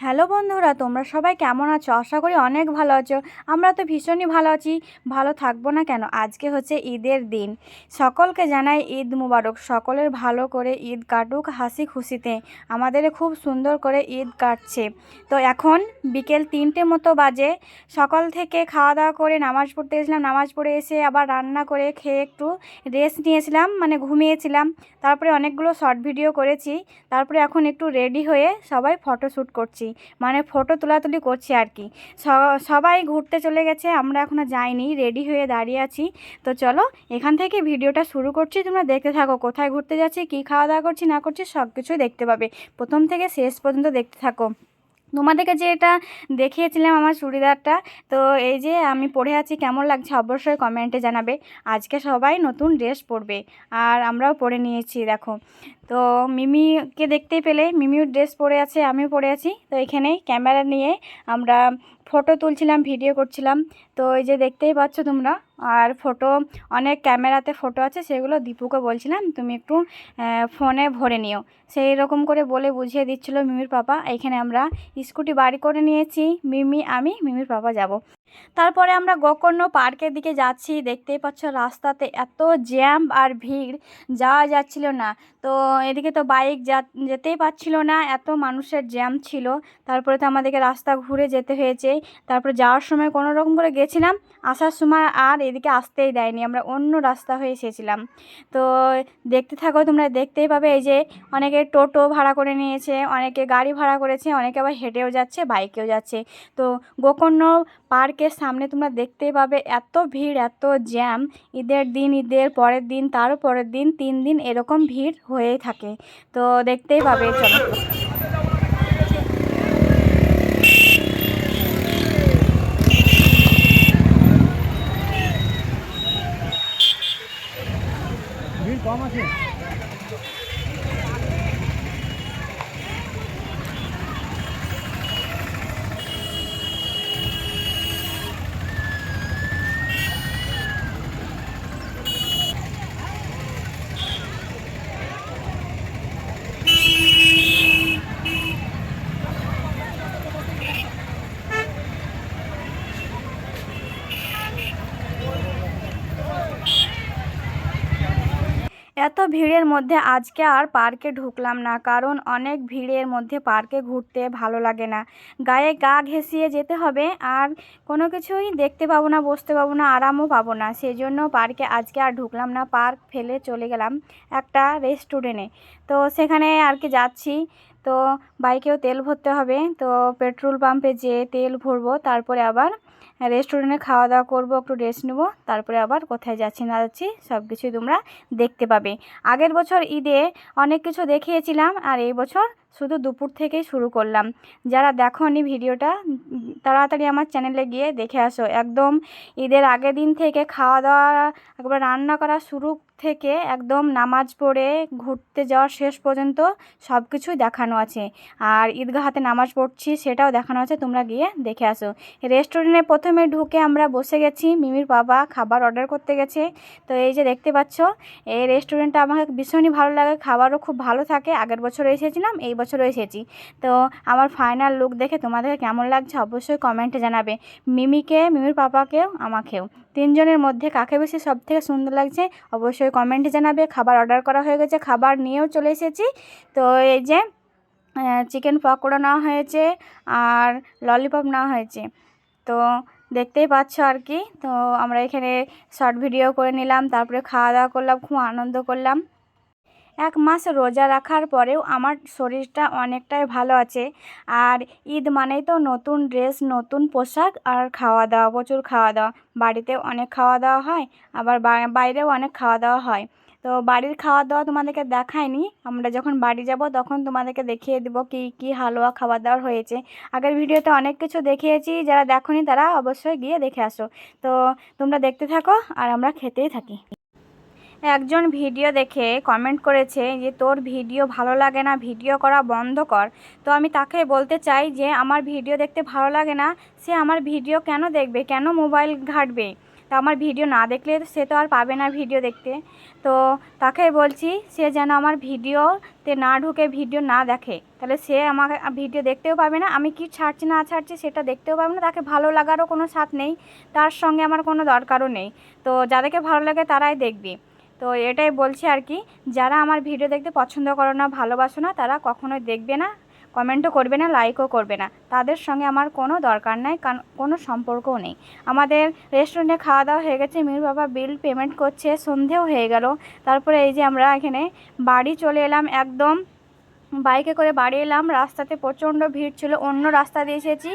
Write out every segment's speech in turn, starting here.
Hello বন্ধুরা, তোমরা সবাই কেমন আছো? আশা করি অনেক ভালো আছো। আমরা তো ভীষণই ভালো আছি। ভালো থাকব না কেন? আজকে হচ্ছে ঈদের দিন। সকলকে জানাই ঈদ মুবারক। সকলের ভালো করে ঈদ কাটুক হাসি খুশিতে। আমাদের খুব সুন্দর করে ঈদ কাটছে। তো এখন বিকেল তিনটে মতো বাজে। সকাল থেকে খাওয়া দাওয়া করে নামাজ পড়তে গেছিলাম। নামাজ পড়ে এসে আবার রান্না করে খেয়ে একটু রেস্ট নিয়েছিলাম মানে ঘুমিয়েছিলাম। তারপরে অনেকগুলো শর্ট ভিডিও করেছি। তারপরে এখন একটু রেডি হয়ে সবাই ফটো শ্যুট করছি মানে ফটো তোলাতুলি করছি আর কি। সবাই ঘুরতে চলে গেছে, আমরা এখনও যাইনি রেডি হয়ে দাঁড়িয়ে আছি। তো চলো, এখান থেকে ভিডিওটা শুরু করছি, তোমরা দেখতে থাকো, কোথায় ঘুরতে যাচ্ছি, কী খাওয়া দাওয়া করছি, না করছি সব কিছুই দেখতে পাবে। প্রথম থেকে শেষ পর্যন্ত দেখতে থাকো। তোমাদেরকে যে এটা দেখিয়েছিলাম আমার চুড়িদারটা, তো এই যে আমি পরে আছি, কেমন লাগছে অবশ্যই কমেন্টে জানাবে। আজকে সবাই নতুন ড্রেস পরবে, আর আমরাও পরে নিয়েছি, দেখো। তো মিমিকে দেখতেই পেলে, মিমিও ড্রেস পরে আছে, আমিও পরে আছি। তো এখানেই ক্যামেরা নিয়ে আমরা ফটো তুলছিলাম, ভিডিও করছিলাম। তো এই যে দেখতেই পাচ্ছ তোমরা, আর ফটো, অনেক ক্যামেরাতে ফটো আছে, সেগুলো দীপুকে বলছিলাম, তুমি একটু ফোনে ভরে নিও। সেই রকম করে বলে বুঝিয়ে দিচ্ছিল মিমির পাপা। এখানে আমরা স্কুটি বাড়ি করে নিয়েছি, মিমি, আমি, মিমির পাপা যাব। তারপরে আমরা গোকর্ণ পার্কের দিকে যাচ্ছি। দেখতেই পাচ্ছ রাস্তাতে এত জ্যাম আর ভিড়। যাওয়া যাচ্ছিল না। তো এদিকে তো বাইক যেতেই পারছিল না। এত মানুষের জ্যাম ছিল। তারপরে তো আমাদেরকে রাস্তা ঘুরে যেতে হয়েছে। তারপরে যাওয়ার সময় কোনো রকম করে গেছিলাম। আসার সময় আর এদিকে আসতেই দেয়নি। আমরা অন্য রাস্তা হয়ে এসেছিলাম। তো দেখতে থাকো, তোমরা দেখতেই পাবে এই যে অনেকে টোটো ভাড়া করে নিয়েছে, অনেকে গাড়ি ভাড়া করেছে, অনেকে আবার হেঁটেও যাচ্ছে, বাইকেও যাচ্ছে। তো গোকর্ণ পার্কের সামনে তোমরা দেখতেই পাবে এত ভিড়, এত জ্যাম। ঈদের দিন, ঈদের পরের দিন তারও পরের দিন তিন দিন এরকম ভিড় হয়েই থাকে। তো দেখতেই পাবে, চলো। কম আছে? এত ভিড়ের মধ্যে আজকে আর পার্কে ঢুকলাম না, কারণ অনেক ভিড়ের মধ্যে পার্কে ঘুরতে ভালো লাগে না। গায়ে গা ঘেঁষিয়ে যেতে হবে, আর কোনো কিছুই দেখতে পাবো না, বসতে পাবো না, আরামও পাবো না। সেই জন্য পার্কে আজকে আর ঢুকলাম না, পার্ক ফেলে চলে গেলাম একটা রেস্টুরেন্টে। তো সেখানে আর কি যাচ্ছি, তো বাইকেও তেল ভরতে হবে, তো পেট্রোল পাম্পে যেয়ে তেল ভরবো, তারপরে আবার রেস্টুরেন্টে খাওয়া দাওয়া করব, একটু রেস্ট নেব, তারপরে আবার কোথায় যাচ্ছি, না যাচ্ছি সব কিছুই তোমরা দেখতে পাবে। আগের বছর ঈদে অনেক কিছু দেখিয়েছিলাম, আর এই বছর শুধু দুপুর থেকেই শুরু করলাম। যারা দেখোনি ভিডিওটা, তাড়াতাড়ি আমার চ্যানেলে গিয়ে দেখে আসো। একদম ঈদের আগের দিন থেকে খাওয়া দাওয়া একবার রান্না করা শুরু থেকে একদম নামাজ পড়ে ঘুরতে যাওয়ার শেষ পর্যন্ত সব কিছুই দেখানো আছে। আর ঈদগাহাতে নামাজ পড়ছি, সেটাও দেখানো আছে, তোমরা গিয়ে দেখে আসো। রেস্টুরেন্টে প্রথমে ঢুকে আমরা বসে গেছি। মিমির বাবা খাবার অর্ডার করতে গেছে। তো এই যে দেখতে পাচ্ছ, এই রেস্টুরেন্টটা আমাকে ভীষণই ভালো লাগে। খাবারও খুব ভালো থাকে। আগের বছর এসেছিলাম, এই বছরও এসেছি। তো আমার ফাইনাল লুক দেখে তোমাদের কেমন লাগছে অবশ্যই কমেন্টে জানাবে। মিমিকে, মিমির পাপাকেও, আমাকেও। তিনজনের মধ্যে কাকে বেশি সব থেকে সুন্দর লাগছে অবশ্যই কমেন্টে জানাবে। খাবার অর্ডার করা হয়ে গেছে, খাবার নিয়েও চলে এসেছি। তো এই যে চিকেন পকোড়া নেওয়া হয়েছে আর ললিপপ নেওয়া হয়েছে। তো দেখতেই পাচ্ছ আর কি। তো আমরা এখানে শর্ট ভিডিও করে নিলাম, তারপরে খাওয়া দাওয়া করলাম, খুব আনন্দ করলাম। এক মাস রোজা রাখার পরেও আমার শরীরটা অনেকটাই ভালো আছে। আর ঈদ মানেই তো নতুন ড্রেস নতুন পোশাক আর খাওয়া দাওয়া, প্রচুর খাওয়া দাওয়া। বাড়িতে অনেক খাওয়া দাওয়া হয়, আবার বাইরেও অনেক খাওয়া দাওয়া হয়। তো বাড়ির খাওয়া দাওয়া তোমাদেরকে দেখায়নি। আমরা যখন বাড়ি যাব তখন তোমাদেরকে দেখিয়ে দেবো কী কী হালুয়া খাবার দাওয়ার হয়েছে। আগের ভিডিওতে অনেক কিছু দেখিয়েছি, যারা দেখোনি তারা অবশ্যই গিয়ে দেখে আসো। তো তোমরা দেখতে থাকো আর আমরা খেতেই থাকি। একজন ভিডিও দেখে কমেন্ট করেছে যে, তোর ভিডিও ভালো লাগে না, ভিডিও করা বন্ধ কর। তো আমি তাকে বলতে চাই যে, আমার ভিডিও দেখতে ভালো লাগে না, সে আমার ভিডিও কেন দেখবে? কেন মোবাইল ঘাঁটবে? তা আমার ভিডিও না দেখলে সে তো আর পাবে না ভিডিও দেখতে। তো তাকে বলছি, সে যেন আমার ভিডিওতে না ঢুকে ভিডিও না দেখে। তাহলে সে আমাকে ভিডিও দেখতেও পাবে না, আমি কি ছাড়ছি না ছাড়ছি সেটা দেখতেও পাবে না, তাকে ভালো লাগারও কোনো স্বাদ নেই, তার সঙ্গে আমার কোনো দরকারও নেই। তো যাদেরকে ভালো লাগে তারাই দেখবি। তো এটাই বলছি আর কি, যারা আমার ভিডিও দেখতে পছন্দ করো না, ভালোবাসো না, তারা কখনোই দেখবে না। কমেন্টও করবে না, লাইকও করবে না। তাদের সঙ্গে আমার কোনো দরকার নাই, কারণ কোনো সম্পর্কও নেই। আমাদের রেস্টুরেন্টে খাওয়া দাওয়া হয়ে গেছে, মির বাবা বিল পেমেন্ট করছে, সন্ধেও হয়ে গেল। তারপরে এই যে আমরা এখানে বাড়ি চলে এলাম, একদম বাইকে করে বাড়ি এলাম। রাস্তাতে প্রচণ্ড ভিড় ছিল, অন্য রাস্তা দিয়ে এসেছি।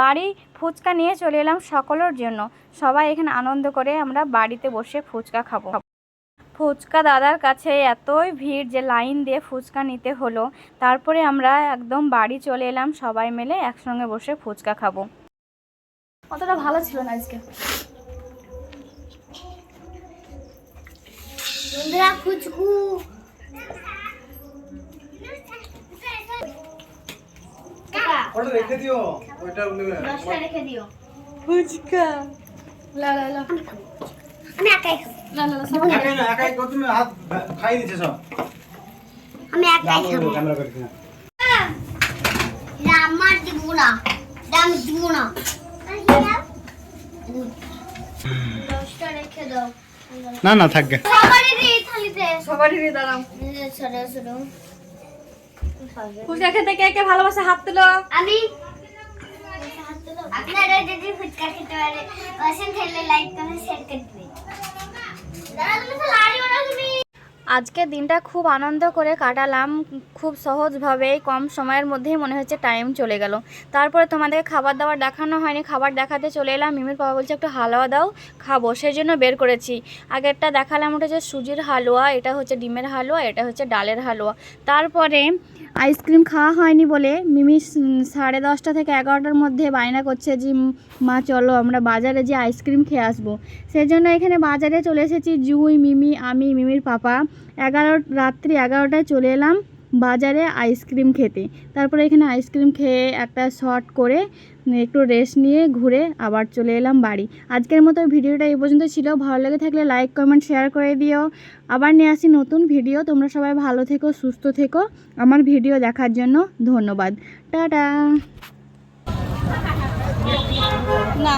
বাড়ি ফুচকা নিয়ে চলে এলাম সকলের জন্য। সবাই এখানে আনন্দ করে আমরা বাড়িতে বসে ফুচকা খাব। ফুচকা দাদার কাছে এতই ভিড় যে লাইন দিয়ে ফুচকা নিতে হলো। তারপরে আমরা একদম বাড়ি চলে এলাম সবাই মিলে একসঙ্গে বসে ফুচকা খাব। অতটা ভালো ছিল না আজকে। বন্ধুরা ফুচকু। ওটা রেখে দিও ওইটা নেবে। দশটা রেখে দিও। ফুচকা। লা লা লা। আমি একাই খাব। একাই না একাই কত তুমি হাত খাই দিছে আমি একাই খাব। ক্যামেরা করে কিনা। না দিব না। এটা আমি দিব না। দশটা রেখে দাও। না না থাকবে সবারই দিই থালিতে। সবারই দিয়ে দাঁড়াও। সরো সরো। ফুচকা খেতে কে কে ভালোবাসে হাত তুলো। আমি? আপনারা যদি ফুচকা খেতে পারে পছন্দ হলে লাইক কমেন্ট শেয়ার করে দিবেন আজকের দিনটা খুব আনন্দ করে কাটালাম, খুব সহজভাবেই কম সময়ের মধ্যেই মনে হচ্ছে টাইম চলে গেল। তারপরে তোমাদের খাবার দাবার দেখানো হয়নি, খাবার দেখাতে চলে এলাম। মিমির বাবা বলছে, একটু হালুয়া দাও, খাব। সেই জন্য বের করেছি। আগেরটা দেখালাম, ওটা হচ্ছে সুজির হালুয়া, এটা হচ্ছে ডিমের হালুয়া, এটা হচ্ছে ডালের হালুয়া। তারপরে আইসক্রিম খাওয়া হয়নি বলে মিমি সাড়ে দশটা থেকে এগারোটার মধ্যে বায়না করছে যে মা, চলো আমরা বাজারে যে আইসক্রিম খেয়ে আসব। সেই জন্য এখানে বাজারে চলে এসেছি জুই, মিমি, আমি, মিমির পাপা। এগারো, রাত্রি এগারোটায় চলে এলাম। বাজারে আইসক্রিম খেতে। তারপরে এখানে আইসক্রিম খেয়ে একটা শর্ট করে একটু রেস্ট নিয়ে ঘুরে আবার চলে এলাম বাড়ি। আজকের মতো ভিডিওটা এই পর্যন্ত ছিল। ভালো লেগে থাকলে লাইক কমেন্ট শেয়ার করে দিও। আবার নিয়ে আসি নতুন ভিডিও তোমরা সবাই ভালো থেকো, সুস্থ থেকো। আমার ভিডিও দেখার জন্য ধন্যবাদ। টাটা! না।